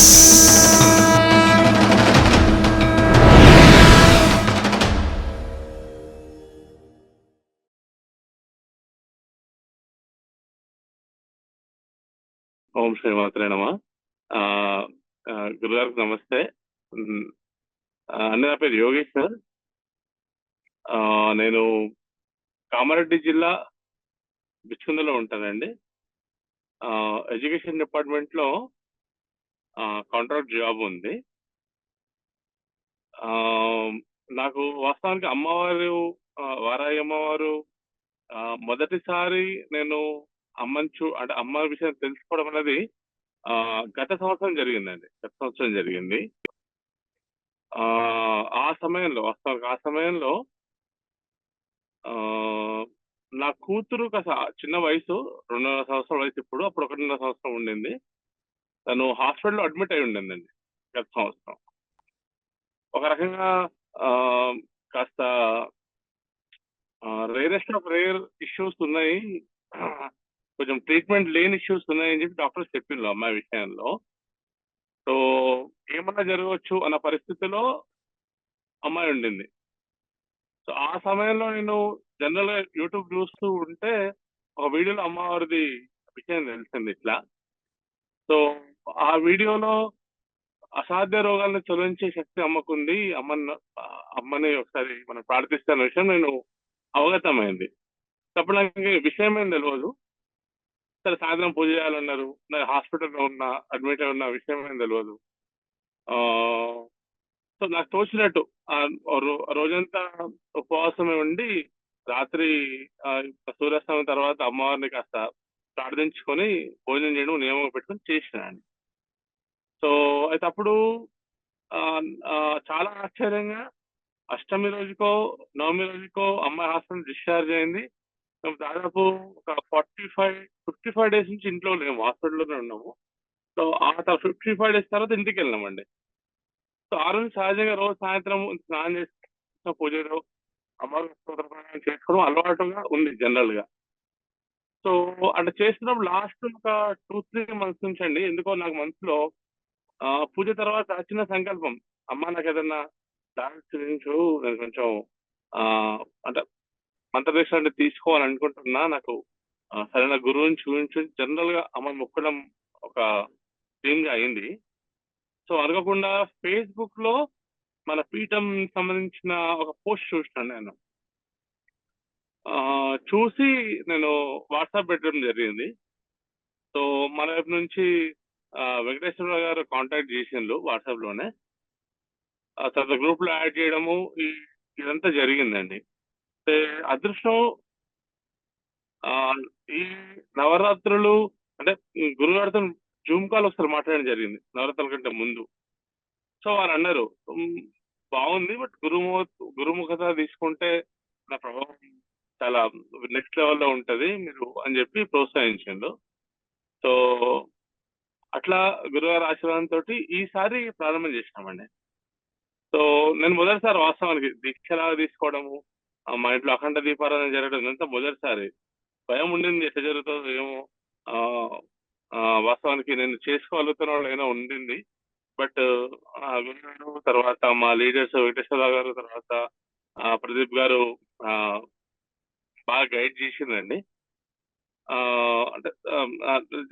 ఓం శ్రీ మాత్రే గురుగారికి నమస్తే. అన్న నా పేరు యోగేష్ సార్. నేను కామారెడ్డి జిల్లా బిచ్చుందలో ఉంటానండి. ఎడ్యుకేషన్ డిపార్ట్మెంట్లో కాంట్రాక్ట్ జాబ్ ఉంది. ఆ, నాకు వాస్తవానికి అమ్మవారు వారాయి అమ్మవారు మొదటిసారి నేను అమ్మని చూ అంటే అమ్మ విషయం తెలుసుకోవడం అనేది గత సంవత్సరం జరిగిందండి. గత సంవత్సరం జరిగింది. ఆ ఆ సమయంలో వాస్తవానికి ఆ సమయంలో ఆ, నా కూతురు కాస్త చిన్న వయసు రెండున్నర సంవత్సరాల వయసు ఇప్పుడు అప్పుడు ఒకటిన్నర సంవత్సరం ఉండింది. తను హాస్పిటల్లో అడ్మిట్ అయి ఉండిందండి గత సంవత్సరం. ఒక రకంగా కాస్త రేరెస్ట్ ఆఫ్ రేర్ ఇష్యూస్ ఉన్నాయి. కొంచెం ట్రీట్మెంట్ లేని ఇష్యూస్ ఉన్నాయని చెప్పి డాక్టర్స్ చెప్పిండ్రు అమ్మాయి విషయంలో. సో ఏమన్నా జరగవచ్చు అన్న పరిస్థితిలో అమ్మాయి ఉండింది. సో ఆ సమయంలో నేను జనరల్గా యూట్యూబ్ చూస్తూ ఉంటే ఒక వీడియోలో అమ్మవారిది విషయం తెలిసింది ఇట్లా. సో ఆ వీడియోలో అసాధ్య రోగాలను తొలగించే శక్తి అమ్మకుంది. అమ్మన్న అమ్మని ఒకసారి మనం ప్రార్థిస్తున్న విషయం నేను అవగతమైంది. అప్పుడు నాకు విషయం ఏం తెలియదు సరే సాయంత్రం పూజ చేయాలన్నారు. నాకు హాస్పిటల్లో ఉన్న అడ్మిట్ అయి ఉన్న విషయం ఏం తెలియదు ఆ, సో నాకు తోచినట్టు రోజంతా ఉపవాసమే ఉండి రాత్రి ఆ, సూర్యాస్తమయం తర్వాత అమ్మవారిని కాస్త ప్రార్థించుకొని భోజనం చేయడం నియమం పెట్టుకొని చేసినాను. సో అయితే అప్పుడు చాలా ఆశ్చర్యంగా అష్టమి రోజుకో నవమి రోజుకో అమ్మాయి హాస్పిటల్ డిశ్చార్జ్ అయింది. మేము దాదాపు ఒక forty five fifty five days నుంచి ఇంట్లో లేము హాస్పిటల్లోనే ఉన్నాము. సో ఆ ఫిఫ్టీ ఫైవ్ డేస్ తర్వాత ఇంటికి వెళ్ళామండి సో ఆ రోజు సహజంగా రోజు సాయంత్రం స్నానం చేసి పూజలు అమ్మవారి చేసుకోవడం అలవాటుగా ఉంది జనరల్గా సో అట్లా చేస్తున్నప్పుడు లాస్ట్ ఒక టూ త్రీ మంత్స్ నుంచి అండి ఎందుకో నాకు మనసులో పూజ తర్వాత చిన్న సంకల్పం. అమ్మ నాకు ఏదన్నా దారి చూపించు నేను కొంచెం అంటే మంత్రదీక్ష అంటే తీసుకోవాలనుకుంటున్నా నాకు సరైన గురువుని చూపించు. జనరల్గా అమ్మ మొక్కడం ఒక థీమ్గా అయింది. సో అనుకోకుండా ఫేస్బుక్లో మన పీఠం సంబంధించిన ఒక పోస్ట్ చూసినాను నేను. ఆ, చూసి నేను వాట్సాప్ పెట్టడం జరిగింది. సో మన వైపు నుంచి వెంకటేశ్వర వెంకటేశ్వరరావు గారు కాంటాక్ట్ చేసిండ్రు వాట్సాప్లోనే. తర్వాత గ్రూప్లో యాడ్ చేయడము ఇదంతా జరిగిందండి. అదృష్టం ఈ నవరాత్రులు అంటే గురుగారితో జూమ్ కాల్ ఒకసారి మాట్లాడడం జరిగింది నవరాత్రుల కంటే ముందు. సో వారు అన్నారు బాగుంది బట్ గురుము గురుముఖత తీసుకుంటే నా ప్రభావం చాలా నెక్స్ట్ లెవెల్లో ఉంటది మీరు అని చెప్పి ప్రోత్సహించిండు సో అట్లా గురువారి ఆశీర్వాదంతో ఈసారి ప్రారంభం చేసినామండి. సో నేను మొదటిసారి వాస్తవానికి దీక్షలాగా తీసుకోవడము మా ఇంట్లో అఖండ దీపారాధన జరగడం ఇదంతా మొదటిసారి. భయం ఉండింది ఎట్లా జరుగుతుందో ఏమో ఆ, వాస్తవానికి నేను చేసుకోగలుగుతున్న వాళ్ళు ఏమైనా ఉండింది. బట్ గురుగారు తర్వాత మా లీడర్స్ వెంకటేశ్వరరావు గారు తర్వాత ఆ, ప్రదీప్ గారు ఆ, బాగా గైడ్ చేసిందండి. అంటే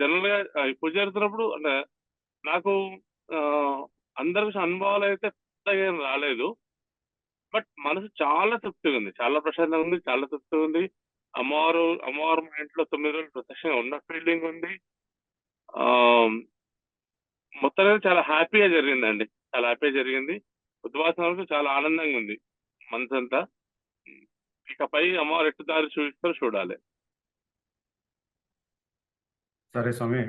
జనరల్గా ఈ పూజ జరుగుతున్నప్పుడు అంటే నాకు అందరికి అందరి అనుభవాలు అయితే పెద్దగా రాలేదు. బట్ మనసు చాలా తృప్తిగా ఉంది. చాలా ప్రశాంతంగా ఉంది చాలా తృప్తిగా ఉంది. అమ్మవారు అమ్మవారు మా ఇంట్లో తొమ్మిది రోజులు ప్రత్యక్షంగా ఉన్న ఫీలింగ్ ఉంది. ఆ మొత్తం చాలా హ్యాపీగా జరిగిందండి. చాలా హ్యాపీగా జరిగింది. ఉద్వాసం వరకు చాలా ఆనందంగా ఉంది మనసు అంతా ఇకపై అమ్మవారు ఎట్టు దారి చూపిస్తారో చూడాలి. సరే స్వామి.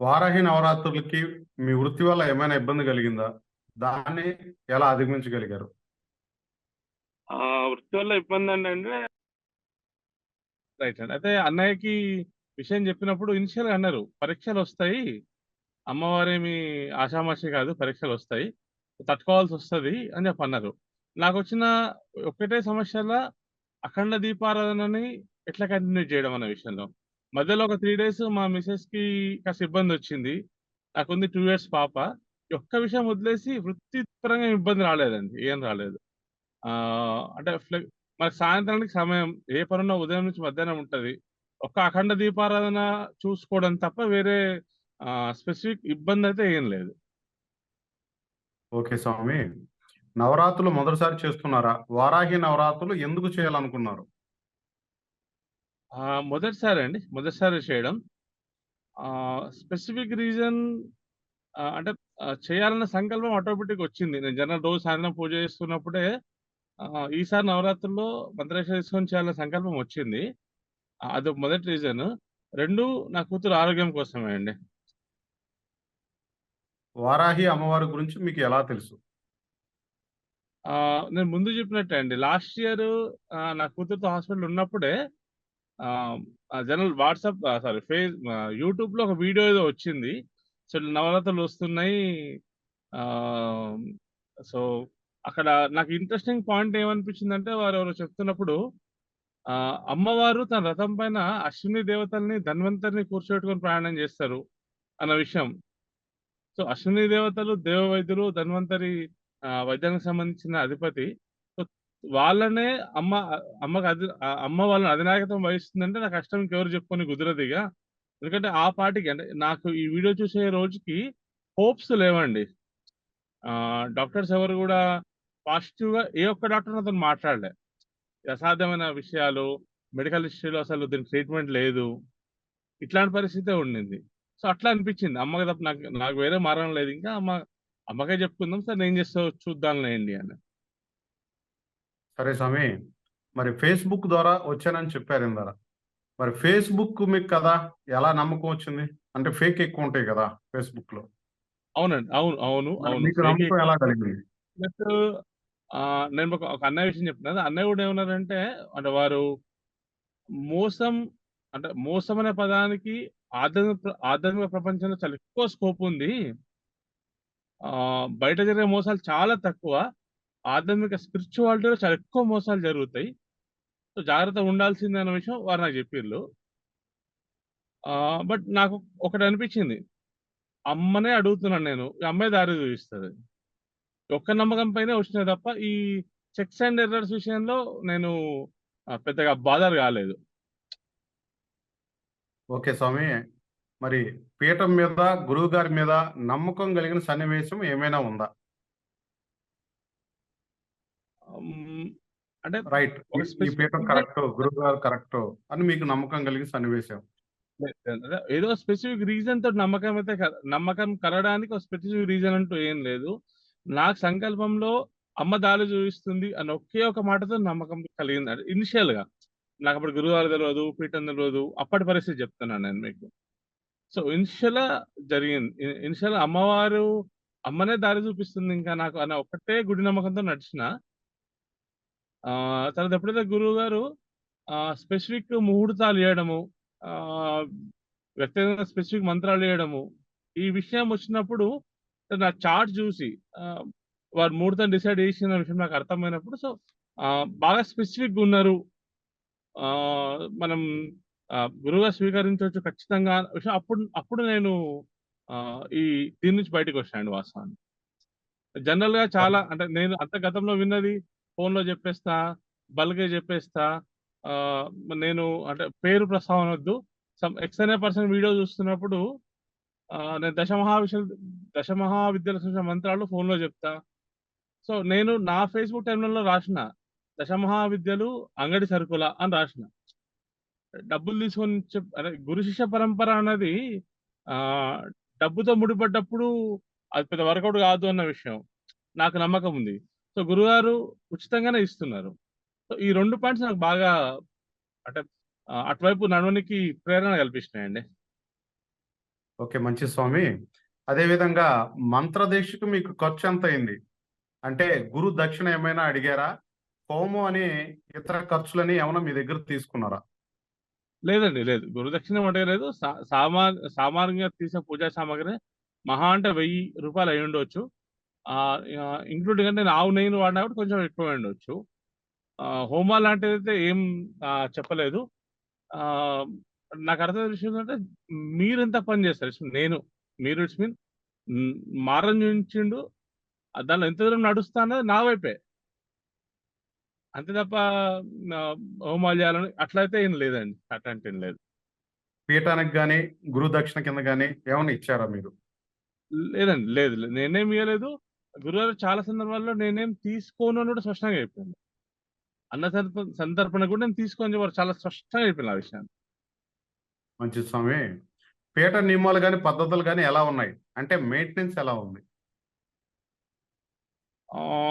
వారాహి నవరాత్రులకి మీ వృత్తి వల్ల ఏమైనా ఇబ్బంది కలిగిందా? దాన్ని ఎలా అధిగమించగలిగారు? ఆ వృత్తి వల్ల ఇబ్బంది అంటే రైట్ అండి. అయితే అన్నయ్యకి విషయం చెప్పినప్పుడు ఇనిషియల్గా అన్నారు పరీక్షలు వస్తాయి. అమ్మవారేమి ఆషామాషి కాదు పరీక్షలు వస్తాయి. తట్టుకోవాల్సి వస్తది అని చెప్పి అన్నారు. నాకు వచ్చిన ఒకటే సమస్యల అఖండ దీపారాధనని ఎట్లా కంటిన్యూ చేయడం అనే విషయంలో? మధ్యలో ఒక త్రీ డేస్ మా మిసెస్కి కాస్త ఇబ్బంది వచ్చింది. నాకుంది టూ ఇయర్స్ పాప. ఒక్క విషయం వదిలేసి వృత్తిపరంగా ఇబ్బంది రాలేదండి. ఏం రాలేదు. అంటే మరి మనకి సాయంత్రానికి సమయం ఏ పనున్నా ఉదయం నుంచి మధ్యాహ్నం ఉంటది. ఒక్క అఖండ దీపారాధన చూసుకోవడం తప్ప వేరే స్పెసిఫిక్ ఇబ్బంది అయితే ఏం లేదు. ఓకే స్వామి. నవరాత్రులు మొదటిసారి చేస్తున్నారా? వారాహి నవరాత్రులు ఎందుకు చేయాలనుకున్నారు? ఆ, మొదటిసారి అండి మొదటిసారి చేయడం. స్పెసిఫిక్ రీజన్ అంటే చేయాలన్న సంకల్పం ఆటోమేటిక్ వచ్చింది. నేను జనరల్ రోజు సాయంత్రం పూజ చేస్తున్నప్పుడే ఈసారి నవరాత్రుల్లో మంత్రేశ్వర తీసుకొని చేయాలన్న సంకల్పం వచ్చింది. ఆ, అదొక మొదటి రీజన్. రెండు నా కూతురు ఆరోగ్యం కోసమే అండి. వారాహి అమ్మవారి గురించి మీకు ఎలా తెలుసు? ఆ, నేను ముందు చెప్పినట్టే అండి. లాస్ట్ ఇయర్ నా కూతురుతో హాస్పిటల్ ఉన్నప్పుడే జనరల్ వాట్సాప్ సారీ ఫేస్ యూట్యూబ్లో ఒక వీడియో ఏదో వచ్చింది. సో నవరాత్రులు వస్తున్నాయి. సో అక్కడ నాకు ఇంట్రెస్టింగ్ పాయింట్ ఏమనిపించింది అంటే వారు ఎవరో చెప్తున్నప్పుడు ఆ, అమ్మవారు తన రథం పైన అశ్విని దేవతల్ని ధన్వంతరిని కూర్చోబెట్టుకొని ప్రయాణం చేస్తారు అన్న విషయం. సో అశ్విని దేవతలు దేవ వైద్యులు ధన్వంతరి ఆ, వైద్యానికి సంబంధించిన అధిపతి వాళ్ళనే అమ్మ అమ్మకి అది ఆ అమ్మ వాళ్ళని అధినాయకత్వం వహిస్తుందంటే నాకు కష్టం ఇంకెవరు చెప్పుకొని కుదరదుగా ఎందుకంటే ఆ పాటికి అంటే నాకు ఈ వీడియో చూసే రోజుకి హోప్స్ లేవండి. డాక్టర్స్ ఎవరు కూడా పాజిటివ్గా ఏ ఒక్క డాక్టర్ అతను మాట్లాడలే. అసాధ్యమైన విషయాలు మెడికల్ హిస్టరీలో అసలు దీని ట్రీట్మెంట్ లేదు. ఇట్లాంటి పరిస్థితే ఉండింది. సో అట్లా అనిపించింది. అమ్మకి తప్ప నాకు నాకు వేరే మార్గం లేదు. ఇంకా అమ్మ అమ్మకే చెప్పుకుందాం. సార్ నేను చేస్తా చూద్దాంలేండి అని. సరే స్వామి మరి ఫేస్బుక్ ద్వారా వచ్చానని చెప్పారు ఇందాక. మరి ఫేస్బుక్ మీకు కదా ఎలా నమ్మకం వచ్చింది? అంటే ఫేక్ ఎక్కువ ఉంటాయి కదా ఫేస్బుక్లో అవునండి అవును అవును అవును. ఎలా కలిగింది? నేను ఒక ఒక అన్నయ్య విషయం చెప్తున్నా అన్నయ్య కూడా ఏమన్నారంటే అంటే వారు మోసం అంటే మోసం అనే పదానికి ఆధ్యాత్మిక ఆధ్యాత్మిక ప్రపంచంలో చాలా ఎక్కువ స్కోప్ ఉంది. ఆ బయట జరిగే మోసాలు చాలా తక్కువ. ఆధ్యాత్మిక స్పిరిచువాలిటీలో చాలా ఎక్కువ మోసాలు జరుగుతాయి. సో జాగ్రత్త ఉండాల్సిందే అన్న విషయం వారు నాకు చెప్పిర్రు. బట్ నాకు ఒకటి అనిపించింది. అమ్మనే అడుగుతున్నాను నేను. ఈ అమ్మాయి దారి చూపిస్తుంది. ఒక్క నమ్మకం పైన వచ్చినాయి తప్ప ఈ చెక్స్ అండ్ ఎర్రర్స్ విషయంలో నేను పెద్దగా బాధలు కాలేదు. ఓకే స్వామి. మరి పీఠం మీద గురువు గారి మీద నమ్మకం కలిగిన సన్నివేశం ఏమైనా ఉందా? అంటే రైట్ ఈ కరెక్ట్ గురువు గారు కరెక్ట్ అని మీకు నమ్మకం కలిగిన సన్నివేశం. ఏదో స్పెసిఫిక్ రీజన్తో నమ్మకం అయితే నమ్మకం కలగడానికి ఒక స్పెసిఫిక్ రీజన్ అంటూ ఏం లేదు. నాకు సంకల్పంలో అమ్మ దారి చూపిస్తుంది అని ఒకే ఒక మాటతో నమ్మకం కలిగింది. ఇనిషియల్గా. నాకు అప్పుడు గురువారు తెలియదు పీఠం తెలియదు అప్పటి పరిస్థితి చెప్తున్నాను నేను మీకు. సో ఇనిషియల్ జరిగింది. ఇనిషియల్ అమ్మవారు అమ్మనే దారి చూపిస్తుంది ఇంకా నాకు అన్న ఒక్కటే గుడి నమ్మకంతో నడిచిన తర్వాత ఎప్పుడైతే గురువు గారు స్పెసిఫిక్ ముహూర్తాలు చేయడము ఆ వ్యక్తిగతంగా స్పెసిఫిక్ మంత్రాలు చేయడము ఈ విషయం వచ్చినప్పుడు నా చార్ట్ చూసి వారు ముహూర్తం డిసైడ్ చేసిన విషయం నాకు అర్థమైనప్పుడు సో బాగా స్పెసిఫిక్ ఉన్నారు. ఆ మనం గురువుగా స్వీకరించవచ్చు ఖచ్చితంగా విషయం అప్పుడు అప్పుడు నేను ఆ, ఈ దీని నుంచి బయటకు వచ్చాను వాస్తవాన్ని జనరల్గా చాలా అంటే నేను అంత గతంలో విన్నది ఫోన్లో చెప్పేస్తా బల్గే చెప్పేస్తా నేను అంటే పేరు ప్రస్తావన వద్దు. సమ్ ఎక్స్ పర్సన్ వీడియో చూస్తున్నప్పుడు నేను దశమహావిష దశమహావిద్యల సంబంధించిన మంత్రాలు ఫోన్లో చెప్తా. సో నేను నా ఫేస్బుక్ టైంలలో రాసిన దశమహావిద్యలు అంగడి సరుకుల అని రాసిన. డబ్బులు తీసుకొని చెప్ అదే గురు శిష్య పరంపర అన్నది ఆ డబ్బుతో ముడిపడ్డప్పుడు అది పెద్ద వర్కౌట్ కాదు అన్న విషయం. నాకు నమ్మకం ఉంది. సో గురుగారు ఉచితంగానే ఇస్తున్నారు. సో ఈ రెండు పాయింట్స్ నాకు బాగా అంటే అటువైపు నడవనికి ప్రేరణ కల్పిస్తున్నాయండి ఓకే మంచి స్వామి. అదే విధంగా మంత్రదీక్షకు మీకు ఖర్చు ఎంత అయింది? అంటే గురు దక్షిణ ఏమైనా అడిగారా? హోమం అని ఇతర ఖర్చులని ఏమైనా మీ దగ్గర తీసుకున్నారా? లేదండి లేదు. గురుదక్షిణ అడగలేదు. సా- సామా సామాన్యంగా తీసే పూజా సామాగ్రి మహా అంటే వెయ్యి రూపాయలు అయి ఉండవచ్చు ఇంక్లూడింగ్ అంటే నేను ఆవు నెయ్యిని వాడినా కూడా కొంచెం ఎక్కువ ఉండొచ్చు హోమా లాంటిది అయితే ఏం చెప్పలేదు. ఆ, నాకు అర్థమైన విషయం ఏంటంటే మీరు ఎంత పని చేస్తారు? నేను మీరు ఇట్స్ మీన్ మారం చూపించిండు దానిలో ఎంత దూరం నడుస్తా అన్నది నా వైపే. అంతే తప్ప హోమాలు చేయాలని అట్లయితే ఏం లేదండి. అట్లాంటి ఏం లేదు. పీఠానికి గాని గురు దక్షిణ కింద గాని ఏమైనా ఇచ్చారా మీరు? లేదండి లేదు లేదు. నేనేం ఇవ్వలేదు గురువారు చాలా సందర్భాల్లో నేనేం తీసుకోను అని కూడా స్పష్టంగా చెప్పాను. అన్న సందర్భ సందర్భన కూడా నేను తీసుకొని చెప్పారు. చాలా స్పష్టంగా చెప్పాను ఆ విషయాన్ని. మంచి స్వామి పీఠ నియమాలు గాని పద్ధతులు గాని ఎలా ఉన్నాయి? అంటే మెయింటెనెన్స్ ఎలా ఉంది?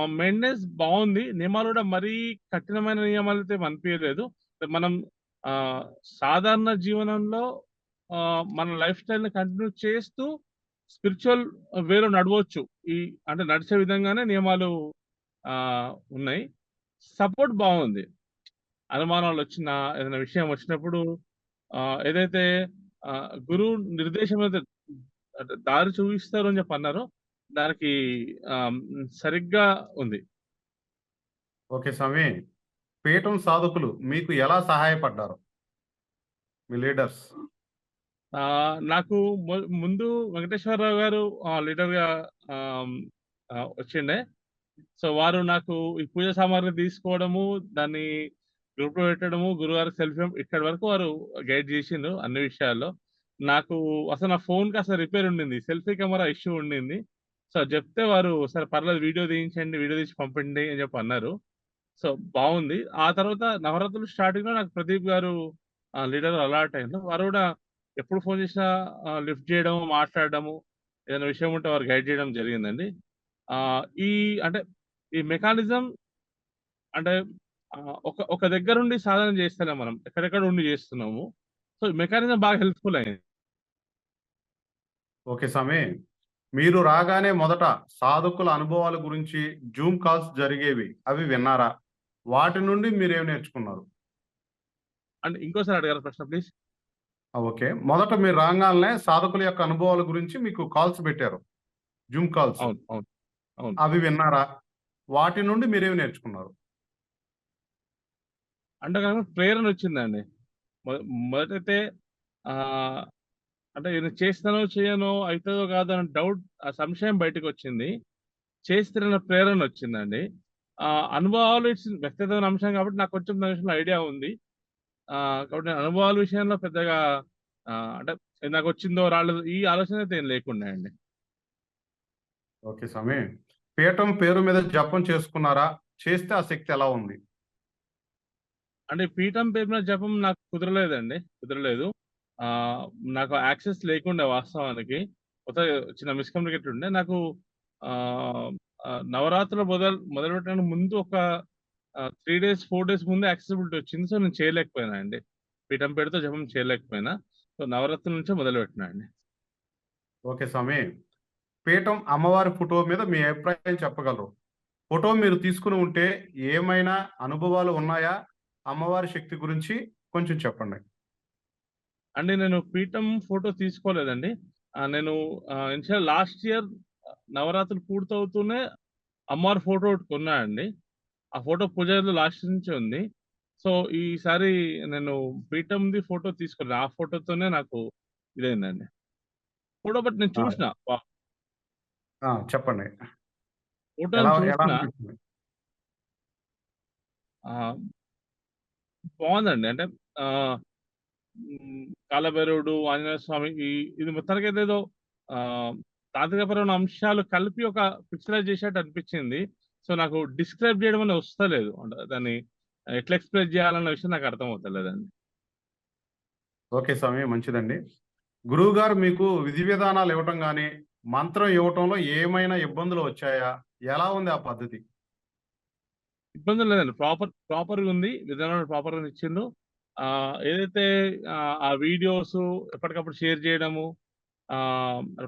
మెయింటెనెన్స్ బాగుంది. నియమాలు కూడా మరీ కఠినమైన నియమాలు అయితే అనిపించలేదు. మనం ఆ, సాధారణ జీవనంలో ఆ, మన లైఫ్ స్టైల్ని కంటిన్యూ చేస్తూ స్పిరిచువల్ వేలో నడవచ్చు. ఈ అంటే నడిచే విధంగానే నియమాలు ఆ, ఉన్నాయి. సపోర్ట్ బాగుంది. అనుమానాలు వచ్చిన ఏదైనా విషయం వచ్చినప్పుడు ఏదైతే గురువు నిర్దేశం అయితే దారి చూపిస్తారు అని చెప్పి అన్నారో. దానికి సరిగ్గా ఉంది. ఓకే స్వామి. పీఠం సాధకులు మీకు ఎలా సహాయపడ్డారు? మీ లీడర్స్. నాకు ముందు వెంకటేశ్వరరావు గారు లీడర్గా వచ్చిండే. సో వారు నాకు ఈ పూజ సామాగ్రి తీసుకోవడము దాన్ని గ్రూప్లో పెట్టడము గురువారు సెల్ఫీ ఇక్కడి వరకు వారు గైడ్ చేసిండు అన్ని విషయాల్లో. నాకు అసలు నా ఫోన్కి అసలు రిపేర్ ఉండింది సెల్ఫీ కెమెరా ఇష్యూ ఉండింది. సో చెప్తే వారు సరే పర్లేదు వీడియో తీయించండి వీడియో తీసి పంపండి అని చెప్పి అన్నారు. సో బాగుంది. ఆ తర్వాత నవరాత్రులు స్టార్టింగ్లో నాకు ప్రదీప్ గారు లీడర్ అలాట్ అయింది వారు కూడా ఎప్పుడు ఫోన్ చేసినా లిఫ్ట్ చేయడం మాట్లాడడము ఏదైనా విషయం ఉంటే వారు గైడ్ చేయడం జరిగిందండి. ఈ అంటే ఈ మెకానిజం అంటే ఒక ఒక దగ్గర ఉండి సాధన చేస్తలేం మనం. ఎక్కడెక్కడ ఉండి చేస్తున్నాము. సో ఈ మెకానిజం బాగా హెల్ప్ఫుల్ అయింది. ఓకే స్వామి. మీరు రాగానే మొదట సాధకుల అనుభవాల గురించి జూమ్ కాల్స్ జరిగేవి అవి విన్నారా? వాటి నుండి మీరు నేర్చుకున్నారు? అండ్ ఇంకోసారి అడగారు ప్రశ్న ప్లీజ్. ఓకే. మొదట మీరు రాగానే సాధకుల యొక్క అనుభవాల గురించి మీకు కాల్స్ పెట్టారు. Zoom calls. అవును అవును అవి విన్నారా? వాటి నుండి మీరేమి నేర్చుకున్నారు? అంటే కనుక ప్రేరణ వచ్చిందండి. మొదటైతే అంటే నేను చేస్తానో చేయనో అవుతుందో కాదో అనే డౌట్ ఆ సంశయం బయటకు వచ్చింది చేస్తున్న ప్రేరణ వచ్చిందండి. అనుభవాలు ఇట్స్ వ్యక్తిగతమైన అంశం కాబట్టి నాకు కొంచెం దాని విషయంలో ఐడియా ఉంది. కాబట్టి నేను అనుభవాల విషయంలో పెద్దగా అంటే నాకు వచ్చిందో రాలేదో ఈ ఆలోచన అయితే ఏం లేకుండా అండి. ఓకే స్వామి. పీఠం పేరు మీద జపం చేసుకున్నారా? చేస్తే ఆ శక్తి ఎలా ఉంది? అంటే పీఠం పేరు మీద జపం నాకు కుదరలేదండి కుదరలేదు. ఆ నాకు యాక్సెస్ లేకుండే వాస్తవానికి. కొత్త చిన్న మిస్కమ్యూనికేట్ ఉండే. నాకు నవరాత్రులు మొదలు మొదలు పెట్టడానికి ముందు ఒక త్రీ డేస్ ఫోర్ డేస్ ముందు యాక్సెసిబిలిటీ వచ్చింది. సో నేను చేయలేకపోయినా అండి. పీఠం పేరుతో జపం చేయలేకపోయినా. సో నవరాత్రుల నుంచే మొదలు పెట్టినా అండి. ఓకే స్వామి. పీఠం అమ్మవారి ఫోటో మీద మీ అభిప్రాయం చెప్పగలరు. ఫోటో మీరు తీసుకుని ఉంటే ఏమైనా అనుభవాలు ఉన్నాయా? అమ్మవారి శక్తి గురించి కొంచెం చెప్పండి. అంటే నేను పీఠం ఫోటో తీసుకోలేదండి. నేను లాస్ట్ ఇయర్ నవరాత్రులు పూర్తవుతూనే అమ్మవారి ఫోటో ఒకటి కొన్నా అండి. ఆ ఫోటో పూజలో లాస్ట్ నుంచి ఉంది. సో ఈసారి నేను పీఠంది ఫోటో తీసుకున్నాను ఆ ఫోటోతోనే నాకు ఇదైందండి. ఫోటో బట్ నేను. చూసిన? చెప్పండి. ఫోటో చూసిన బాగుందండి. అంటే కాలభైరవుడు ఆంజనేయ స్వామి ఇది మొత్తానికి ఏదో ఆ, తాంత్రికపరమైన అంశాలు కలిపి ఒక పిక్చరైజ్ చేసేట్టు అనిపించింది. సో నాకు డిస్క్రైబ్ చేయడం అనేది వస్తలేదు. అంటే దాన్ని ఎట్లా ఎక్స్ప్రెస్ చేయాలన్న విషయం నాకు అర్థం అవుతలేదండి ఓకే స్వామి మంచిదండి. గురువు గారు మీకు విధి విధానాలు ఇవ్వటం కానీ మంత్రం ఇవ్వటంలో ఏమైనా ఇబ్బందులు వచ్చాయా? ఎలా ఉంది ఆ పద్ధతి? ఇబ్బంది లేదండి. ప్రాపర్ ప్రాపర్గా ఉంది. విధానం ప్రాపర్గా ఇచ్చిండు. ఆ ఏదైతే ఆ, వీడియోస్ ఎప్పటికప్పుడు షేర్ చేయడము ఆ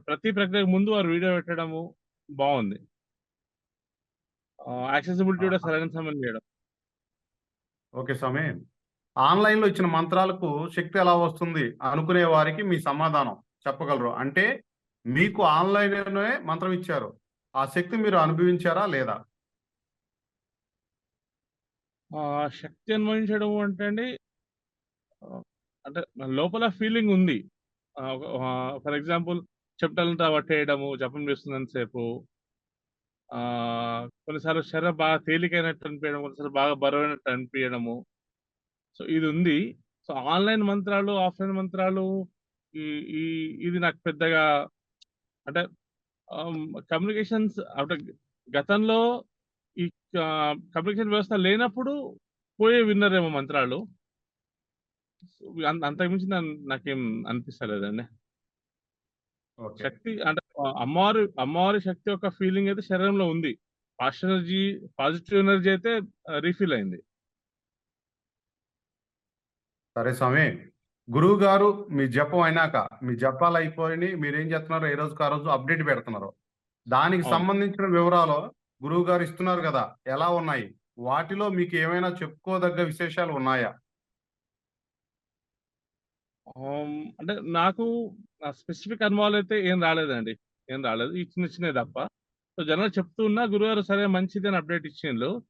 ప్రతి ప్రక్రియకు ముందు వారు వీడియో పెట్టడము బాగుంది. యాక్సెసిబిలిటీ కూడా సరైన సమయం చేయడం ఓకే స్వామి. ఆన్లైన్లో ఇచ్చిన మంత్రాలకు శక్తి ఎలా వస్తుంది అనుకునే వారికి మీ సమాధానం చెప్పగలరు. అంటే మీకు ఆన్లైన్లోనే మంత్రం ఇచ్చారు. ఆ శక్తి మీరు అనుభవించారా లేదా? శక్తి అన్వయించడం అంటే అండి అంటే లోపల ఫీలింగ్ ఉంది. ఫర్ ఎగ్జాంపుల్ చెమటలంతా పట్టేయడము జపం చేస్తున్నంత సేపు ఆ కొన్నిసార్లు శరీరం బాగా తేలికైనట్టు అనిపించడం కొన్నిసార్లు బాగా బరువైనట్టు అనిపించడము. సో ఇది ఉంది సో ఆన్లైన్ మంత్రాలు ఆఫ్లైన్ మంత్రాలు ఈ ఈ ఇది నాకు పెద్దగా అంటే కమ్యూనికేషన్స్ అంటే గతంలో ఈ కమ్యూనికేషన్ వ్యవస్థ లేనప్పుడు పోయే విన్నరేమో మంత్రాలు. అంత అంతకుమించి నాకేం అనిపిస్తలేదండి. శక్తి అంటే అమ్మవారి అమ్మవారి శక్తి యొక్క ఫీలింగ్ అయితే శరీరంలో ఉంది. పాజిటివ్ ఎనర్జీ పాజిటివ్ ఎనర్జీ అయితే రీఫిల్ అయింది. సరే స్వామి గురువు గారు మీ జపం అయినాక మీ జపాలు అయిపోయి మీరు ఏం చేస్తున్నారో? ఏ రోజుకి ఆ రోజు అప్డేట్ పెడుతున్నారు. దానికి. సంబంధించిన వివరాలు గురువు గారు ఇస్తున్నారు కదా ఎలా ఉన్నాయి? వాటిలో మీకు ఏమైనా చెప్పుకోదగ్గ విశేషాలు ఉన్నాయా? అంటే నాకు స్పెసిఫిక్ అనుభవాలు అయితే ఏం రాలేదండి. ఏం రాలేదు. ఈ చిన్న చిన్నవి తప్ప. సో జనాలు చెప్తూ ఉన్నా గురుగారు సరే మంచిది అని అప్డేట్ ఇచ్చిండ్రు.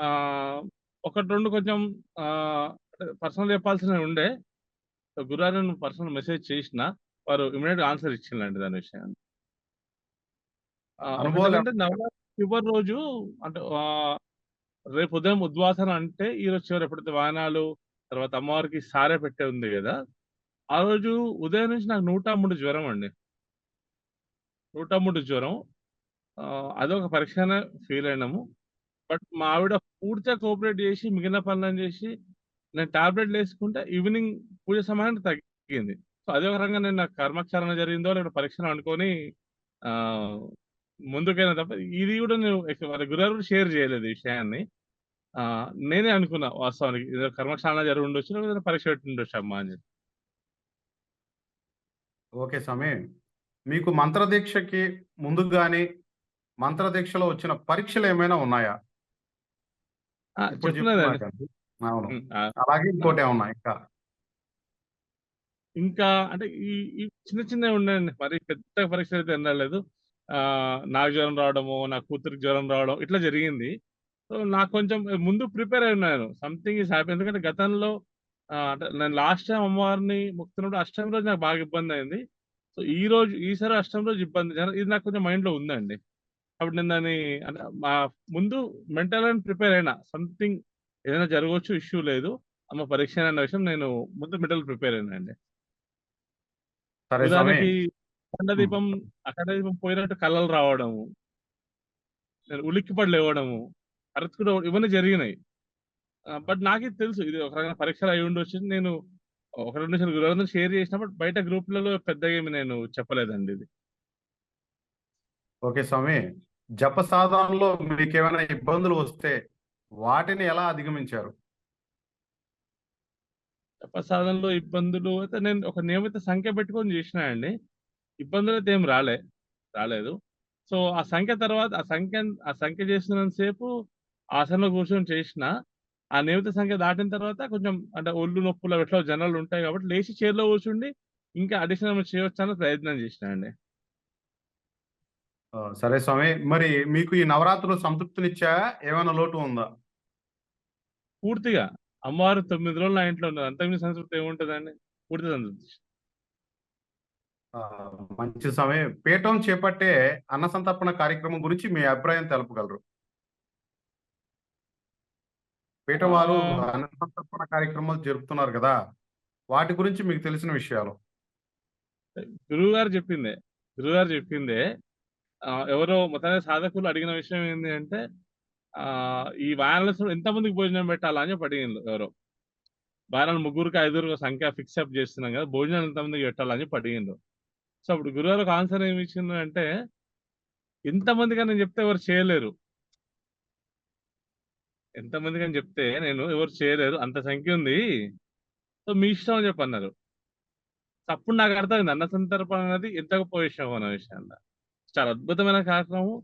ఆ, ఒకటి రెండు కొంచెం పర్సనల్ చెప్పాల్సినవి ఉండే. సో గురుగారు పర్సనల్ మెసేజ్ చేసిన వారు ఇమీడియట్ ఆన్సర్ ఇచ్చిండండి దాని విషయాన్ని. నవరాత్రి చివరి రోజు అంటే రేపు ఉదయం ఉద్వాసన అంటే ఈ రోజు చివరి ఎప్పుడైతే వాయనాలు తర్వాత అమ్మవారికి సారే పెట్టే ఉంది కదా ఆ రోజు ఉదయం నుంచి నాకు నూట మూడు జ్వరం అండి. నూట మూడు జ్వరం. ఆ, అదొక పరీక్షనే ఫీల్ అయినాము. బట్ మా ఆవిడ పూర్తిగా కోఆపరేట్ చేసి మిగిలిన పనులను చేసి నేను టాబ్లెట్లు వేసుకుంటే ఈవినింగ్ పూజ సమయానికి తగ్గింది. సో అదే ఒక రకంగా నేను నాకు కర్మక్షరణ జరిగిందో లేదా పరీక్షను అనుకొని ముందుకైనా తప్ప ఇది కూడా నేను వాళ్ళ గురుగారు కూడా షేర్ చేయలేదు ఈ విషయాన్ని. నేనే అనుకున్నా వాస్తవానికి కర్మక్షాలన జరిగి ఉండొచ్చు లేదా పరీక్ష పెట్టి ఉండొచ్చు అమ్మా అని చెప్పి. ఓకే స్వామి. మీకు మంత్రదీక్షకి ముందు కానీ మంత్రదీక్షలో వచ్చిన పరీక్షలు ఏమైనా ఉన్నాయా. అవును. అలాగే ఇంకోటి ఏమన్నా ఇంకా? ఇంకా అంటే ఈ ఈ చిన్న చిన్నవి ఉన్నాయండి. మరి పెద్ద పరీక్షలు అయితే వెళ్ళలేదు ఆ నాకు జ్వరం రావడము నా కూతురికి జ్వరం రావడం ఇట్లా జరిగింది. సో నాకు కొంచెం ముందు ప్రిపేర్ అయి ఉన్నాను. సంథింగ్ ఈస్ హ్యాపీ ఎందుకంటే గతంలో అంటే నేను లాస్ట్ టైం అమ్మవారిని మొక్కుతున్నప్పుడు అష్టమి రోజు నాకు బాగా ఇబ్బంది అయింది. సో ఈ రోజు ఈసారి అష్టమి రోజు ఇబ్బంది. ఇది నాకు కొంచెం మైండ్లో ఉందండి. కాబట్టి నేను దాన్ని మా ముందు మెంటల్ అండ్ ప్రిపేర్ అయినా సంథింగ్ ఏదైనా జరగవచ్చు ఇష్యూ లేదు అమ్మ పరీక్ష అనే విషయం నేను ముందు మెంటల్ ప్రిపేర్ అయినా అండి. ఉదాహరణకి అఖండ దీపం అఖండ దీపం పోయినట్టు కళ్ళలు రావడము నేను ఉలిక్కిపడి లేవడము అరచుకుడు ఇవన్నీ జరిగినాయి. బట్ నాకే తెలుసు ఇది ఒక రకమైన పరీక్షలు అయి ఉండొచ్చు నేను ఒక రెండు నిమిషాలు షేర్ చేసినప్పుడు బయట గ్రూప్లలో పెద్దగా ఏమి నేను చెప్పలేదండి ఇది. ఓకే స్వామి జప సాధనలో మీకు ఏమైనా ఇబ్బందులు వస్తే వాటిని ఎలా అధిగమించారు? సాధనలో ఇబ్బందులు అయితే నేను ఒక నియమిత సంఖ్య పెట్టుకొని చేసిన అండి. ఇబ్బందులు అయితే ఏం రాలే రాలేదు. సో ఆ సంఖ్య తర్వాత ఆ సంఖ్య ఆ సంఖ్య చేసినంతసేపు ఆసనంలో కూర్చొని చేసిన ఆ నియమిత సంఖ్య దాటిన తర్వాత కొంచెం అంటే ఒళ్ళు నొప్పులు ఎట్లా జనాలు ఉంటాయి కాబట్టి లేచి చైర్లో కూర్చుండి ఇంకా అడిషనల్ చేయొచ్చు అని ప్రయత్నం చేసిన అండి. సరే స్వామి. మరి మీకు ఈ నవరాత్రులు సంతృప్తినిచ్చా? ఏమైనా లోటు ఉందా? పూర్తిగా. అమ్మవారు తొమ్మిది రోజులు నా ఇంట్లో ఉన్నారు. అంతకుమించి సంతృప్తి ఏముంటుందండి? పూర్తి సంతృప్తి. మంచి సమయం పీఠం చేపట్టే అన్న సంతర్పణ కార్యక్రమం గురించి మీ అభిప్రాయం తెలుపగలరు. పీఠం వారు కార్యక్రమాలు జరుపుతున్నారు కదా వాటి గురించి మీకు తెలిసిన విషయాలు? గురువు గారు చెప్పిందే గురువు గారు చెప్పిందే ఎవరో మొత్తానికి సాధకులు అడిగిన విషయం ఏంటి అంటే ఆ ఈ వాయనాలు ఎంతమందికి భోజనం పెట్టాలా అని చెప్పి అడిగిండ్రు ఎవరో. వాయనాలు ముగ్గురికి ఐదుగురికి సంఖ్య ఫిక్స్ అప్ చేస్తున్నాం కదా భోజనం ఎంతమందికి పెట్టాలని చెప్పి అడిగిండ్రు సో అప్పుడు గురుగారు ఒక ఆన్సర్ ఏమి ఇచ్చిండ్రు అంటే ఎంతమందికి అని చెప్తే ఎవరు చేయలేరు. ఎంతమందికి అని చెప్తే నేను ఎవరు చేయలేరు అంత సంఖ్య ఉంది. సో మీ ఇష్టం అని చెప్పి అన్నారు. సో అప్పుడు నాకు అర్థమైంది అన్న సందర్భం అనేది ఎంత గొప్ప విషయం అన్న విషయంలో. చాలా అద్భుతమైన కార్యక్రమం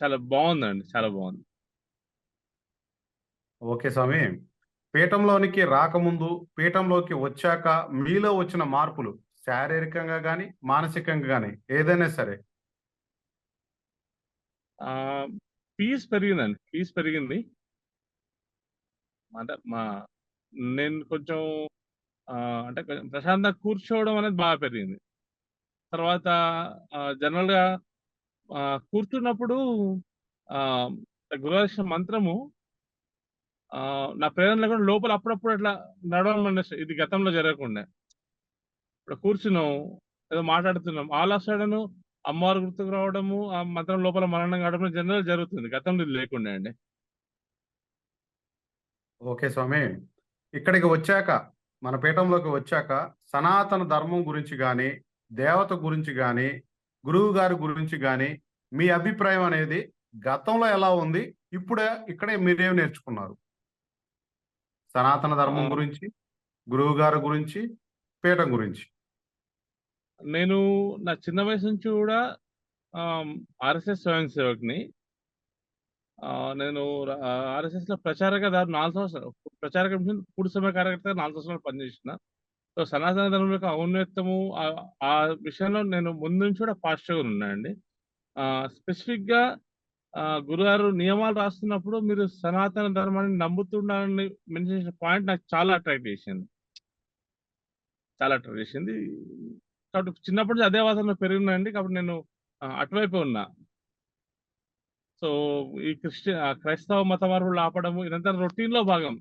చాలా బాగుందండి చాలా బాగుంది. ఓకే స్వామి. పీఠంలోనికి రాకముందు పీఠంలోకి వచ్చాక మీలో వచ్చిన మార్పులు శారీరకంగా కానీ మానసికంగా కానీ ఏదైనా సరే. ఫీజు పీస్ పెరిగిందండి పీస్ పెరిగింది. అంటే మా నేను కొంచెం అంటే కొంచెం ప్రశాంతంగా కూర్చోవడం అనేది బాగా పెరిగింది. తర్వాత జనరల్‌గా కూర్చున్నప్పుడు ఆహ్, గురువారి మంత్రము నా ప్రేరణ లేకుండా లోపల అప్పుడప్పుడు అట్లా నడవడం అనేసి ఇది గతంలో జరగకుండా. ఇప్పుడు కూర్చున్నాం, ఏదో మాట్లాడుతున్నాం. ఆల్ ఆఫ్ సడన్ అమ్మవారు గుర్తుకు రావడము, ఆ మంత్రం లోపల మననం కావడం జనరల్‌గా జరుగుతుంది. గతంలో లేకుండే అండి. ఓకే స్వామి. ఇక్కడికి వచ్చాక, మన పీఠంలోకి వచ్చాక సనాతన ధర్మం గురించి గాని, దేవత గురించి గాని, గురువు గారి గురించి గాని, మీ అభిప్రాయం అనేది గతంలో ఎలా ఉంది? ఇప్పుడే ఇక్కడే మీరేం నేర్చుకున్నారు? సనాతన ధర్మం గురించి, గురువు గారి గురించి, పీఠం గురించి. నేను నా చిన్న వయసు నుంచి కూడా ఆర్ఎస్ఎస్ స్వయం సేవకుని. నేను ఆర్ఎస్ఎస్ ఆర్ఎస్ఎస్‌లో ప్రచారక దాదాపు నాలుగు సంవత్సరాలు ప్రచారక పూర్తి సమయ కార్యకర్త నాలుగు సంవత్సరాలు పనిచేసిన. సో, సనాతన ధర్మం యొక్క ఔన్నత్యము ఆ విషయంలో నేను ముందు నుంచి కూడా పాజిటివ్‌గా ఉన్నాయండి స్పెసిఫిక్ స్పెసిఫిక్‌గా గురుగారు నియమాలు రాస్తున్నప్పుడు మీరు సనాతన ధర్మాన్ని నమ్ముతున్నారని మెన్షన్ చేసిన పాయింట్ నాకు చాలా అట్రాక్ట్ చేసింది. చాలా అట్రాక్ట్ చేసింది. కాబట్టి చిన్నప్పటి నుంచి అదే వాతావరణంలో పెరిగినాయండి కాబట్టి నేను అటువైపు ఉన్నా. సో, ఈ క్రిస్టి క్రైస్తవ మత మార్పులు ఆపడము ఇదంతా రొటీన్లో భాగం.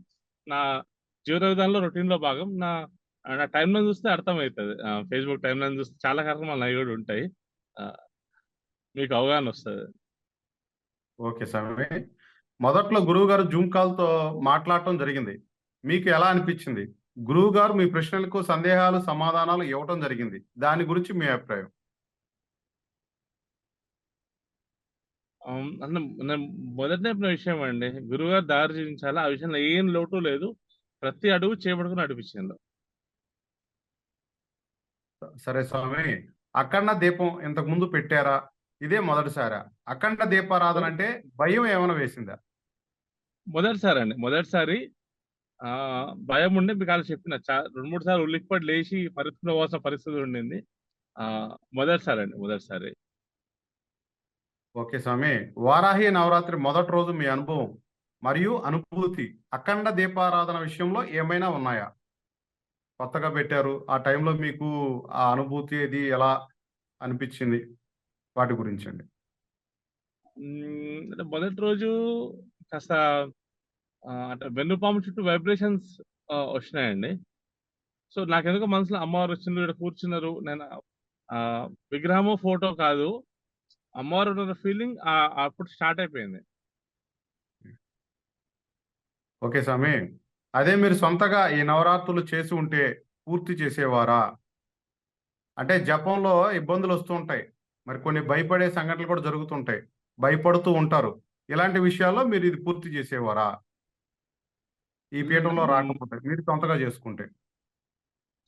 నా జీవన విధానంలో రొటీన్లో భాగం. నా నా నా టైమ్‌లైన్ చూస్తే అర్థమవుతుంది ఆహ్, ఫేస్‌బుక్ టైమ్‌లైన్ చూస్తే చాలా కార్యక్రమాలు అవి కూడా ఉంటాయి. మీకు అవగాహన వస్తుంది ఓకే స్వామి. మొదట్లో గురువు గారు జూమ్ కాల్‌తో మాట్లాడటం జరిగింది. మీకు ఎలా అనిపించింది? గురువుగారు మీ ప్రశ్నలకు సందేహాలు, సమాధానాలు ఇవ్వటం జరిగింది. దాని గురించి మీ అభిప్రాయం? మొదట చెప్పిన విషయం అండి. గురువుగారు దారి చూపించాలా. ఆ విషయంలో ఏం లోటు లేదు. ప్రతి అడుగు చేపట్టుకొని నడిపించిండు. సరే స్వామి. అఖండ దీపం ఇంతకు ముందు పెట్టారా? ఇదే మొదటిసారా? అఖండ దీపారాధన అంటే భయం ఏమైనా వేసిందా? మొదటిసారి ఆహ్, భయం ఉండి మీకు ఆల్రెడీ చెప్పిన 2, 3 సార్లు ఉలిక్కిపడి లేచి పరిగెత్తుకుంటూ పోవాల్సిన పరిస్థితి ఉండింది. ఆహ్, మొదటిసారండి. మొదటిసారి. ఓకే స్వామి. వారాహి నవరాత్రి మొదటి రోజు మీ అనుభవం మరియు అనుభూతి అఖండ దీపారాధన విషయంలో ఏమైనా ఉన్నాయా? కొత్తగా పెట్టారు. ఆ టైంలో మీకు ఆ అనుభూతి అది ఎలా అనిపించింది? వాటి గురించండి. హ్మ్. అంటే మొదటి రోజు కాస్త అంటే వెన్నుపాము చుట్టూ వైబ్రేషన్స్ వచ్చినాయండి. సో, నాకెందుకో మనసులో అమ్మవారు వచ్చిండ్రు, ఇక్కడ కూర్చున్నారు. నేను విగ్రహము ఫోటో కాదు. అమ్మవారు ఉన్న ఫీలింగ్ అప్పుడు స్టార్ట్ అయిపోయింది. ఓకే స్వామి. అదే మీరు సొంతగా ఈ నవరాత్రులు చేసి ఉంటే పూర్తి చేసేవారా? అంటే జపంలో ఇబ్బందులు వస్తూ ఉంటాయి. మరి కొన్ని భయపడే సంఘటనలు కూడా జరుగుతుంటాయి. భయపడుతూ ఉంటారు. ఇలాంటి విషయాల్లో మీరు ఇది పూర్తి చేసేవారా? ఈ పీఠంలో. రాకపోతే మీరు సొంతగా చేసుకుంటే.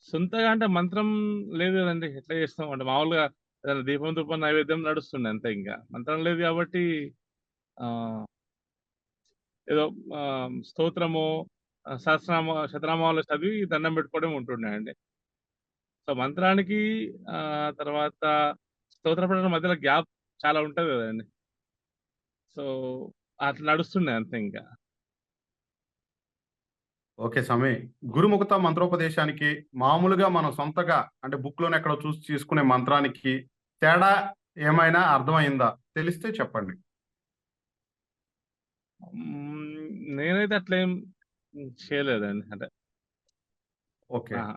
సొంతగా అంటే మంత్రం లేదు కదండీ. ఎట్లా చేస్తాం? అంటే మామూలుగా ఏదైనా దీపం, ధూపం, నైవేద్యం నడుస్తుండే అంతే ఇంకా. మంత్రం లేదు కాబట్టి ఆహ్ ఏదో స్తోత్రమో, ఆహ్, సహస్రనామ శతనామాలు చదివి దండం పెట్టుకోవడం ఉంటుండే అండి. సో, మంత్రానికి తర్వాత స్తోత్ర పఠనం మధ్యలో గ్యాప్ చాలా ఉంటది కదండీ. సో, అట్లా నడుస్తుండే అంతే ఇంకా. ఓకే స్వామి. గురుముఖత మంత్రోపదేశానికి మామూలుగా మనం సొంతగా అంటే బుక్‌లోనే ఎక్కడో చూసి చేసుకునే మంత్రానికి తేడా ఏమైనా అర్థమైందా? తెలిస్తే చెప్పండి. నేనైతే అట్లేం హ్మ్, చేయలేదండి. అంటే ఓకే. ఆహా!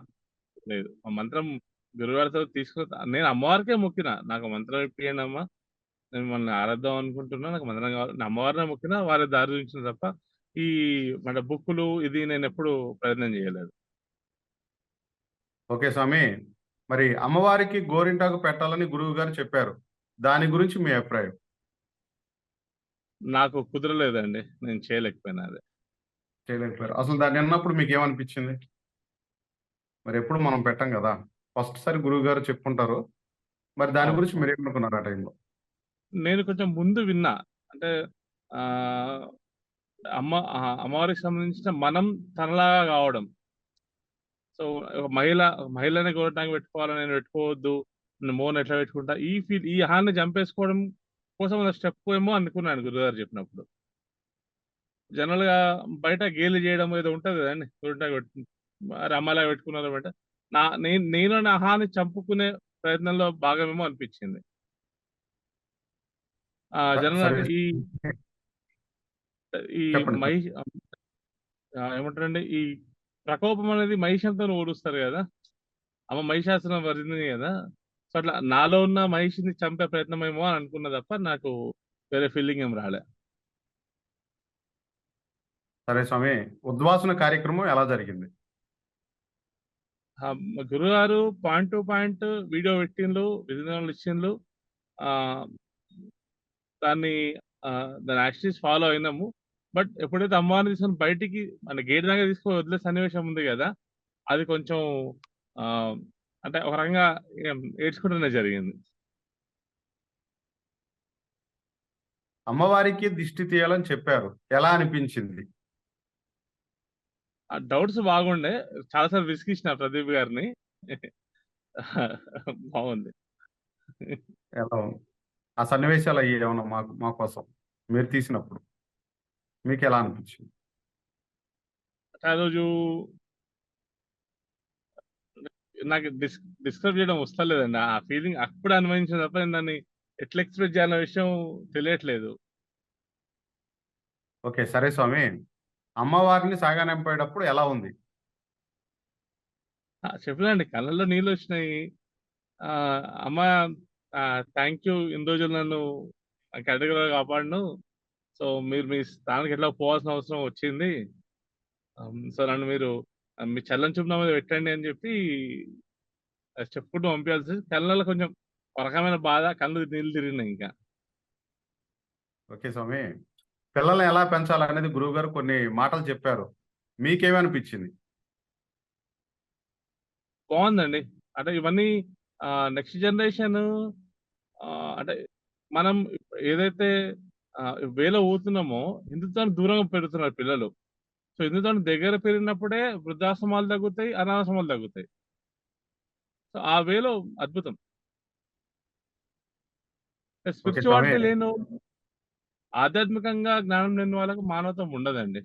లేదు. ఆ మంత్రం గురుగారితో తీసుకొని నేను అమ్మవారికే మొక్కిన. నాకు మంత్రం ఇప్పియండమ్మా. నేను మిమ్మల్ని ఆరాధిద్దాం అనుకుంటున్నా. నాకు మంత్రం కావాలి. నేను అమ్మవారినే మొక్కిన. వారే దారి చూపించింది తప్ప, ఈ మన బుక్కులు ఇది నేనెప్పుడు ప్రయత్నం చేయలేదు. ఓకే స్వామి. మరి అమ్మవారికి గోరింటాకు పెట్టాలని గురువుగారు చెప్పారు. దాని గురించి మీ అభిప్రాయం? నాకు కుదరలేదండి. నేను చేయలేకపోయినా అది. చేయలేకపోయారు. అసలు దాన్ని విన్నప్పుడు మీకేమనిపించింది? మరెప్పుడు మనం పెట్టం గదా! ఫస్ట్ సారి గురువుగారు చెప్పుంటారు. మరి దాని. గురించి అవును. మీరేమనుకున్నారు ఆ టైంలో? నేను కొంచెం ముందు విన్నా. అంటే అమ్మ అమ్మవారికి సంబంధించిన మనం తనలాగా కావడం. సో, ఒక మహిళ మహిళనే గోరింటాకు పెట్టుకోవాలని నేను పెట్టుకోవద్దు. నేను మోహన్ ఎట్లా పెట్టుకుంటా. ఈ ఫీల్ ఈ అహాన్ని చంపేసుకోవడం కోసం స్టెప్ ఏమో అనుకున్నాను గురుగారు చెప్పినప్పుడు. జనరల్‌గా బయట గేలి చేయడం ఏదో ఉంటది కదండీ. గోరింటాకు పెట్టు మరి అమ్మలాగా పెట్టుకున్నారు బయట. నా నేను నేను నా అహాన్ని చంపుకునే ప్రయత్నంలో భాగమేమో అనిపించింది జనరల్ ఈ ఈ మహిష ఏమంటారండి? ఈ ప్రకోపం అనేది మహిషంతో ఊరుస్తారు కదా? అమ్మ మహిషాసురం వరింది కదా? సో అట్లా నాలో ఉన్న మహిషిని చంపే ప్రయత్నమేమో అని అనుకున్నా తప్ప నాకు వేరే ఫీలింగ్ ఏం రాలే. సరే స్వామి ఉద్వాసన కార్యక్రమం ఎలా జరిగింది? గురుగారు పాయింట్ టు పాయింట్ వీడియో పెట్టిండ్రు విధానాలు ఇచ్చిండ్రు ఆ, దాన్ని దాని యాక్టివిటీస్ ఫాలో అయినాము. బట్ ఎప్పుడైతే అమ్మవారిని తీసుకొని బయటికి మన గేట్ దాకా తీసుకొని వదిలే సన్నివేశం ఉంది కదా అది కొంచెం అంటే ఒక రకంగా ఏడ్చుకుంటూనే జరిగింది. అమ్మవారికి దిష్టి తీయాలని చెప్పారు. ఎలా అనిపించింది? ఆ డౌట్స్ బాగుండే. చాలాసార్లు విసిగించిన ప్రదీప్ గారిని. బాగుంది. ఎలా ఆ సన్నివేశాలు అయ్యి ఏమన్నా మాకు మా కోసం మీరు తీసినప్పుడు. మీకు ఎలా అనిపించింది? ఆ రోజు నాకు డిస్ డిస్క్రైబ్ చేయడం వస్తలేదండి. ఆ ఫీలింగ్ అప్పుడు అనుభవించిన తప్ప నేను దాన్ని ఎట్లా ఎక్స్ప్రెస్ చేయాలన్న విషయం తెలియట్లేదు. ఓకే సరే స్వామి. అమ్మవారిని సాగనంపేటప్పుడు ఎలా ఉంది? చెప్పలేండి కళ్ళల్లో నీళ్ళు వచ్చినాయి. అమ్మ థ్యాంక్ యూ ఇన్ని రోజులు నన్ను కేటగిరీలో కాపాడను. సో మీరు మీ స్థానానికి ఎట్లా పోవాల్సిన అవసరం వచ్చింది. సో నన్ను మీరు మీ చల్లని చూపు నా మీద పెట్టండి అని చెప్పి చెప్పుకుంటూ పంపించాల్సి కళ్ళల్లో కొంచెం రకమైన బాధ కళ్ళు నీళ్ళు తిరిగినాయి ఇంకా. ఓకే స్వామి. పిల్లల్ని ఎలా పెంచాలనేది గురువు గారు కొన్ని మాటలు చెప్పారు. మీకేమనిపించింది? బాగుందండి. అంటే ఇవన్నీ నెక్స్ట్ జనరేషన్ అంటే మనం ఏదైతే వేలో ఊతున్నామో హిందుత్వాన్ని దూరంగా పెడుతున్నారు పిల్లలు? సో హిందుత్వాన్ని దగ్గర పెరిగినప్పుడే వృద్ధాశ్రమాలు తగ్గుతాయి అనాథాశ్రమాలు తగ్గుతాయి. సో ఆ వేలో అద్భుతం. స్పిరిచువాలిటీ. లేని ఆధ్యాత్మికంగా జ్ఞానం లేని వాళ్ళకు మానవత్వం ఉండదండి.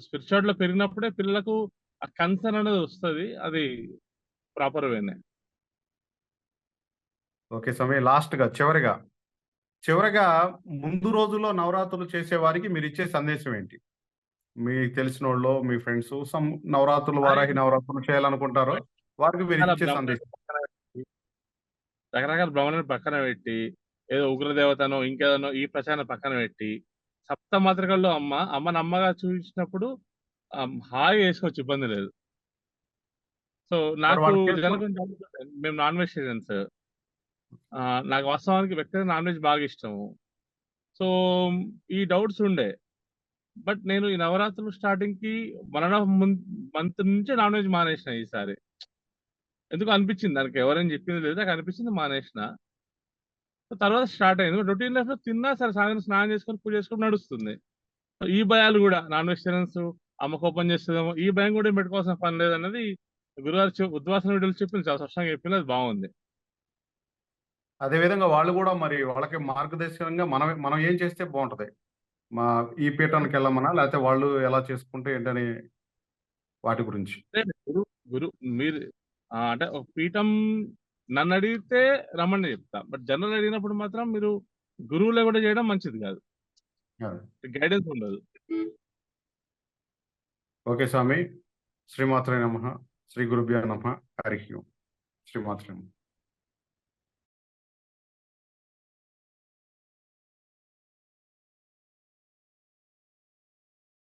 స్పిరిచువాలిటీలో పెరిగినప్పుడే పిల్లలకు ఆ కన్సర్న్ అనేది వస్తుంది అది ప్రాపర్ వేనే. ఓకే స్వామి లాస్ట్గా చివరిగా. చివరిగా ముందు రోజుల్లో నవరాత్రులు చేసే వారికి మీరు ఇచ్చే సందేశం ఏంటి? మీకు తెలిసిన వాళ్ళు మీ ఫ్రెండ్స్ సమ్ నవరాత్రులు వారాహి నవరాత్రులు చేయాలనుకుంటారో వారికి మీరు ఇచ్చే సందేశం. రకరకాల బ్రహ్మణుని పక్కన పెట్టి ఏదో ఉగ్రదేవతనో ఇంకేదనో ఈ ప్రచారం పక్కన పెట్టి సప్త మాత్రికల్లో అమ్మ అమ్మని అమ్మగా చూపించినప్పుడు ఆ, హాయిగా వేసుకోవచ్చు ఇబ్బంది లేదు. సో నాకు మేము నాన్ వెజిటేరియన్స్. నాకు వాస్తవానికి వ్యక్తిగత నాన్ వెజ్ బాగా ఇష్టము. సో ఈ డౌట్స్ ఉండే. బట్ నేను ఈ నవరాత్రులు స్టార్టింగ్కి వన్ అండ్ హాఫ్ మంత్ నుంచే నాన్ వెజ్ మానేసిన ఈసారి. ఎందుకు అనిపించింది దానికి ఎవరైనా చెప్పింది లేదు నాకు అనిపించింది మానేసిన. తర్వాత స్టార్ట్ అయింది. రొటీన్ లైఫ్లో తిన్నా సరే సాయంత్రం స్నానం చేసుకొని పూజ చేసుకొని నడుస్తుంది. ఈ భయాలు కూడా నాన్ వెజిటేరియన్స్ అమ్మ కోపం చేస్తుందేమో ఈ భయం కూడా పెట్టుకోవాల్సిన పని లేదన్నది గురువారు ఉద్వాసన వీడియోలు చెప్పింది చాలా స్పష్టంగా చెప్పింది అది బాగుంది. అదే విధంగా వాళ్ళు కూడా మరి వాళ్ళకి మార్గదర్శకంగా మనం మనం ఏం చేస్తే బాగుంటది? మా ఈ పీఠానికి వెళ్ళమనా? లేకపోతే వాళ్ళు ఎలా చేసుకుంటే ఏంటని వాటి గురించి. గురు గురు మీరు అంటే ఒక పీఠం నన్ను అడిగితే రమ్మని చెప్తా. బట్ జనరల్ అడిగినప్పుడు మాత్రం మీరు గురువులే కూడా చేయడం మంచిది కాదు. గైడెన్స్ ఉండదు. ఓకే స్వామి. శ్రీమాత్రే నమ. శ్రీ గురుభ్యో నమ. హరి శ్రీమాత్రే నమః.